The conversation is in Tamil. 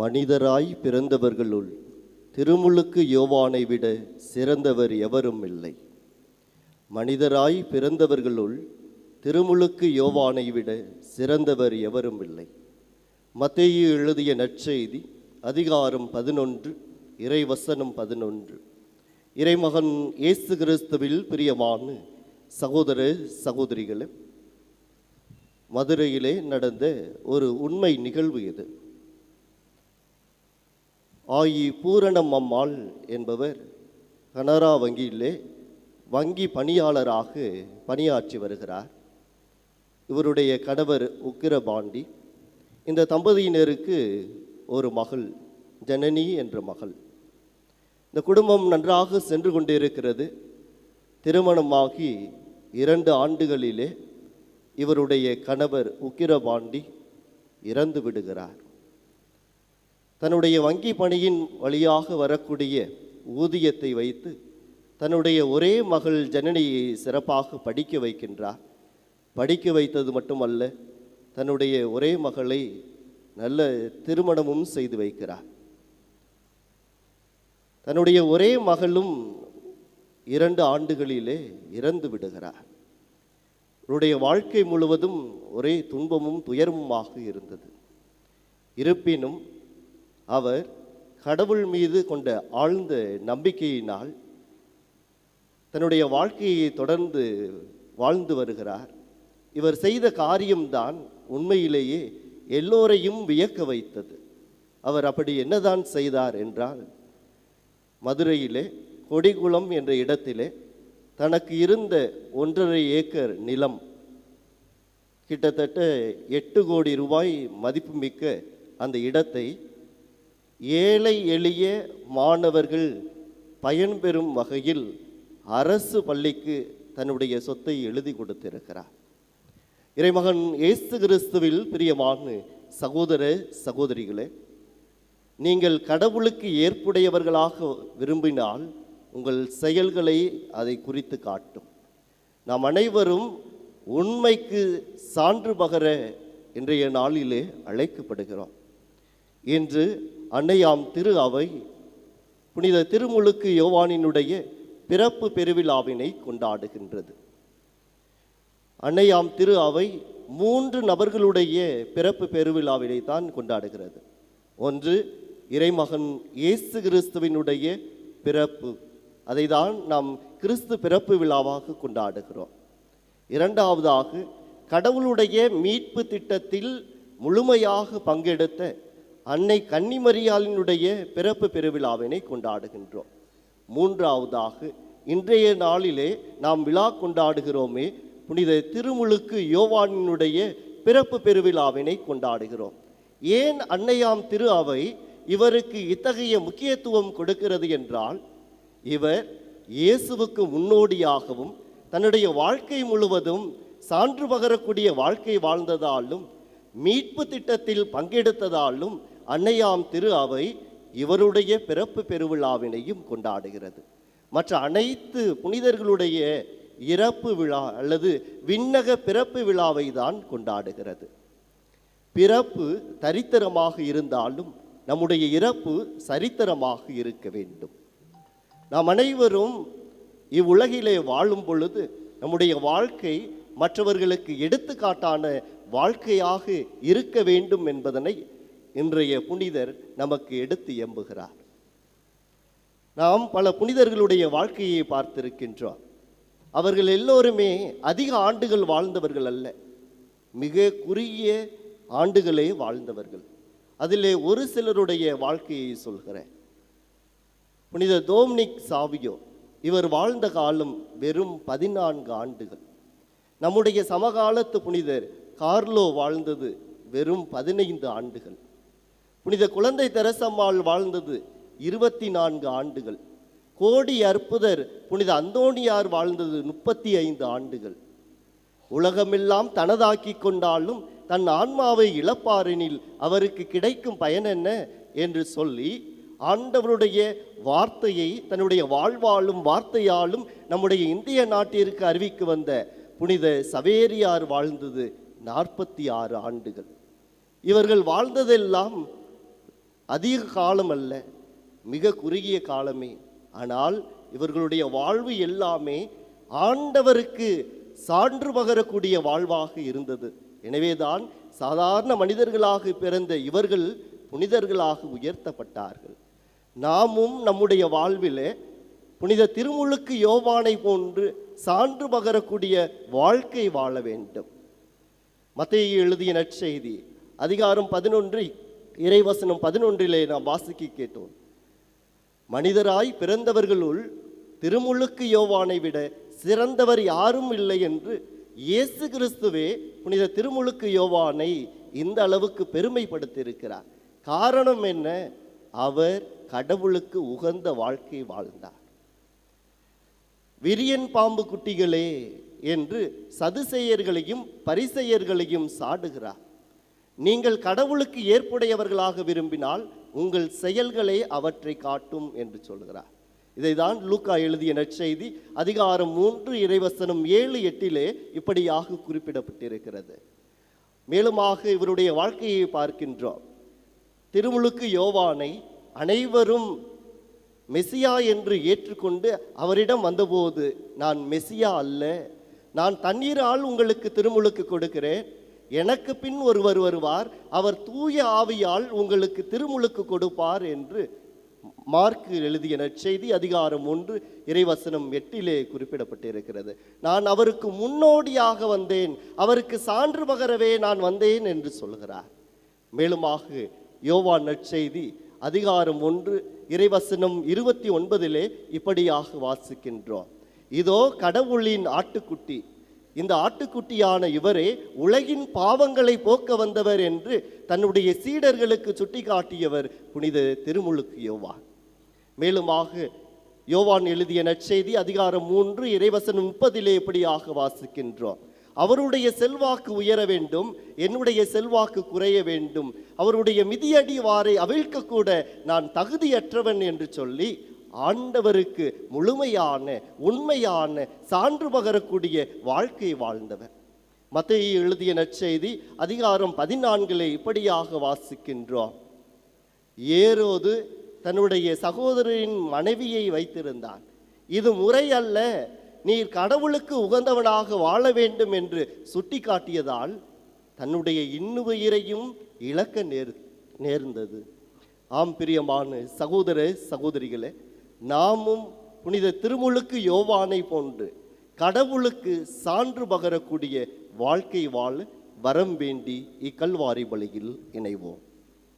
மனிதராய் பிறந்தவர்களுள் திருமுழுக்கு யோவானை விட சிறந்தவர் எவரும் இல்லை. மனிதராய் பிறந்தவர்களுள் திருமுழுக்கு யோவானை விட சிறந்தவர் எவரும் இல்லை. மத்தேயு எழுதிய நற்செய்தி அதிகாரம் பதினொன்று இறைவசனம் பதினொன்று. இறைமகன் இயேசு கிறிஸ்துவில் பிரியமான சகோதர சகோதரிகளே மதுரையிலே நடந்த ஒரு உண்மை நிகழ்வு இது. ஆயி பூரணம் அம்மாள் என்பவர் கனரா வங்கியிலே வங்கி பணியாளராக பணியாற்றி வருகிறார். இவருடைய கணவர் உக்கிரபாண்டி. இந்த தம்பதியினருக்கு ஒரு மகள் ஜனனி என்ற மகள். இந்த குடும்பம் நன்றாக சென்று கொண்டிருக்கிறது. திருமணமாகி இரண்டு ஆண்டுகளிலே இவருடைய கணவர் உக்கிரபாண்டி இறந்து விடுகிறார். தன்னுடைய வங்கி பணியின் வழியாக வரக்கூடிய ஊதியத்தை வைத்து தன்னுடைய ஒரே மகள் ஜனனியை சிறப்பாக படிக்க வைக்கின்றார். படிக்க வைத்தது மட்டுமல்ல தன்னுடைய ஒரே மகளை நல்ல திருமணமும் செய்து வைக்கிறார். தன்னுடைய ஒரே மகளும் இரண்டு ஆண்டுகளிலே இறந்து விடுகிறார். அவருடைய வாழ்க்கை முழுவதும் ஒரே துன்பமும் துயரமுமாக இருந்தது. இருப்பினும் அவர் கடவுள் மீது கொண்ட ஆழ்ந்த நம்பிக்கையினால் தன்னுடைய வாழ்க்கையை தொடர்ந்து வாழ்ந்து வருகிறார். இவர் செய்த காரியம்தான் உண்மையிலேயே எல்லோரையும் வியக்க வைத்தது. அவர் அப்படி என்னதான் செய்தார் என்றால் மதுரையிலே கொடிகுளம் என்ற இடத்திலே தனக்கு இருந்த ஒன்றரை ஏக்கர் நிலம் கிட்டத்தட்ட எட்டு கோடி ரூபாய் மதிப்புமிக்க அந்த இடத்தை ஏழை எளிய மாணவர்கள் பயன்பெறும் வகையில் அரசு பள்ளிக்கு தன்னுடைய சொத்தை எழுதி கொடுத்திருக்கிறார். இறைமகன் இயேசு கிறிஸ்துவில் பிரியமான சகோதர சகோதரிகளே நீங்கள் கடவுளுக்கு ஏற்புடையவர்களாக விரும்பினால் உங்கள் செயல்களை அதை குறித்து காட்டும். நாம் அனைவரும் உண்மைக்கு சான்று பகர இன்றைய நாளிலே அழைக்கப்படுகிறோம். இன்று அன்னையாம் திரு அவை புனித திருமுழுக்கு யோவானினுடைய பிறப்பு பெருவிழாவினை கொண்டாடுகின்றது. அன்னையாம் திரு அவை மூன்று நபர்களுடைய பிறப்பு பெருவிழாவினை தான் கொண்டாடுகிறது. ஒன்று இறைமகன் இயேசு கிறிஸ்துவினுடைய பிறப்பு. அதை தான் நாம் கிறிஸ்து பிறப்பு விழாவாக கொண்டாடுகிறோம். இரண்டாவதாக கடவுளுடைய மீட்பு திட்டத்தில் முழுமையாக பங்கெடுத்த அன்னை கன்னிமரியாளினுடைய பிறப்பு பெருவிழாவினை கொண்டாடுகின்றோம். மூன்றாவதாக இன்றைய நாளிலே நாம் விழா கொண்டாடுகிறோமே புனித திருமுழுக்கு யோவானினுடைய பிறப்பு பெருவிழாவினை கொண்டாடுகிறோம். ஏன் அன்னையாம் திரு அவை இவருக்கு இத்தகைய முக்கியத்துவம் கொடுக்கிறது என்றால் இவர் இயேசுவுக்கு முன்னோடியாகவும் தன்னுடைய வாழ்க்கை முழுவதும் சான்று பகரக்கூடிய வாழ்க்கை வாழ்ந்ததாலும் மீட்பு திட்டத்தில் பங்கெடுத்ததாலும் அன்னையாம் திரு அவை இவருடைய பிறப்பு பெருவிழாவினையும் கொண்டாடுகிறது. மற்ற அனைத்து புனிதர்களுடைய இறப்பு விழா அல்லது விண்ணக பிறப்பு விழாவை தான் கொண்டாடுகிறது. பிறப்பு தரித்திரமாக இருந்தாலும் நம்முடைய இறப்பு சரித்திரமாக இருக்க வேண்டும். நாம் அனைவரும் இவ்வுலகிலே வாழும் பொழுது நம்முடைய வாழ்க்கை மற்றவர்களுக்கு எடுத்துக்காட்டான வாழ்க்கையாக இருக்க வேண்டும் என்பதனை இன்றைய புனிதர் நமக்கு எடுத்து எம்புகிறார். நாம் பல புனிதர்களுடைய வாழ்க்கையை பார்த்திருக்கின்றோம். அவர்கள் எல்லோருமே அதிக ஆண்டுகள் வாழ்ந்தவர்கள் அல்ல. மிக குறுகிய ஆண்டுகளே வாழ்ந்தவர்கள். அதிலே ஒரு சிலருடைய வாழ்க்கையை சொல்கிறேன். புனித தோம்னிக் சாவியோ இவர் வாழ்ந்த காலம் வெறும் பதினான்கு ஆண்டுகள். நம்முடைய சமகாலத்து புனிதர் கார்லோ வாழ்ந்தது வெறும் பதினைந்து ஆண்டுகள். புனித குழந்தை தெரசம்மாள் வாழ்ந்தது இருபத்தி நான்கு ஆண்டுகள். கோடி அற்புதர் புனித அந்தோணியார் வாழ்ந்தது முப்பத்தி ஐந்து ஆண்டுகள். உலகமெல்லாம் தனதாக்கி கொண்டாலும் தன் ஆன்மாவை இழப்பாரெனில் அவருக்கு கிடைக்கும் பயன் என்ன என்று சொல்லி ஆண்டவருடைய வார்த்தையை தன்னுடைய வாழ்வாலும் வார்த்தையாலும் நம்முடைய இந்திய நாட்டிற்கு அறிவிக்க வந்த புனித சவேரியார் வாழ்ந்தது நாற்பத்தி ஆறு ஆண்டுகள். இவர்கள் வாழ்ந்ததெல்லாம் அதிக காலம் அல்ல மிக குறுகிய காலமே. ஆனால் இவர்களுடைய வாழ்வு எல்லாமே ஆண்டவருக்கு சான்று பகரக்கூடிய வாழ்வாக இருந்தது. எனவேதான் சாதாரண மனிதர்களாக பிறந்த இவர்கள் புனிதர்களாக உயர்த்தப்பட்டார்கள். நாமும் நம்முடைய வாழ்விலே புனித திருமுழுக்கு யோவானை போன்று சான்று பகரக்கூடிய வாழ்க்கை வாழ வேண்டும். மத்தேயு எழுதிய நற்செய்தி அதிகாரம் பதினொன்று இறைவசனம் பதினொன்றிலே நாம் வாசிக்க கேட்டோம். மனிதராய் பிறந்தவர்களுள் திருமுழுக்கு யோவானை விட சிறந்தவர் யாரும் இல்லை என்று இயேசு கிறிஸ்துவே புனித திருமுழுக்கு யோவானை இந்த அளவுக்கு பெருமைப்படுத்தியிருக்கிறார். காரணம் என்ன? அவர் கடவுளுக்கு உகந்த வாழ்க்கை வாழ்ந்தார். விரியன் பாம்பு குட்டிகளே என்று சதுசெயர்களையும் பரிசெயர்களையும் சாடுகிறார். நீங்கள் கடவுளுக்கு ஏற்புடையவர்களாக விரும்பினால் உங்கள் செயல்களே அவற்றை காட்டும் என்று சொல்கிறார். இதைதான் லூக்கா எழுதிய நற்செய்தி. அதிகாரம் மூன்று இறைவசனம் ஏழு எட்டிலே இப்படியாக குறிப்பிடப்பட்டிருக்கிறது. மேலுமாக இவருடைய வாழ்க்கையை பார்க்கின்றோம். திருமுழுக்கு யோவானை அனைவரும் மெசியா என்று ஏற்றுக்கொண்டு அவரிடம் வந்தபோது நான் மெசியா அல்ல நான் தண்ணீரால் உங்களுக்கு திருமுழுக்கு கொடுக்கிறேன். எனக்கு பின் ஒருவர் வருவார். அவர் தூய ஆவியால் உங்களுக்கு திருமுழுக்கு கொடுப்பார் என்று மார்க்கு எழுதிய நற்செய்தி அதிகாரம் ஒன்று இறைவசனம் எட்டிலே குறிப்பிடப்பட்டிருக்கிறது. நான் அவருக்கு முன்னோடியாக வந்தேன். அவருக்கு சான்று பகரவே நான் வந்தேன் என்று சொல்கிறார். மேலுமாக யோவான் நற்செய்தி அதிகாரம் ஒன்று இறைவசனம் இருபத்தி ஒன்பதிலே இப்படியாக வாசிக்கின்றோம். இதோ கடவுளின் ஆட்டுக்குட்டி. இந்த ஆட்டுக்குட்டியான இவரே உலகின் பாவங்களை போக்க வந்தவர் என்று தன்னுடைய சீடர்களுக்கு சுட்டிக்காட்டியவர் புனித திருமுழுக்கு யோவான் மேலுமாக யோவான் எழுதிய நற்செய்தி அதிகாரம் மூன்று இறைவசன் முப்பதிலே இப்படியாக வாசிக்கின்றோம். அவருடைய செல்வாக்கு உயர வேண்டும் என்னுடைய செல்வாக்கு குறைய வேண்டும் அவருடைய மிதியடி வாரை அவிழ்க்க கூட நான் தகுதியற்றவன் என்று சொல்லி ஆண்டவருக்கு முழுமையான உண்மையான சான்று பகரக்கூடிய வாழ்க்கை வாழ்ந்தவர். மத்தையை எழுதிய நற்செய்தி அதிகாரம் பதினான்கிலே இப்படியாக வாசிக்கின்றோம் ஏரோது தன்னுடைய சகோதரின் மனைவியை வைத்திருந்தான். இது முறை அல்ல நீர் கடவுளுக்கு உகந்தவனாக வாழ வேண்டும் என்று சுட்டிக்காட்டியதால் தன்னுடைய இன்னுயிரையும் இழக்க நேர் நேர்ந்தது. ஆம் பிரியமான சகோதர சகோதரிகளே நாமும் புனித திருமுழுக்கு யோவானை போன்று கடவுளுக்கு சான்று பகரக்கூடிய வாழ்க்கை வாழ வரம் வேண்டி இக்கல்வாரி பலியில் இணைவோம்.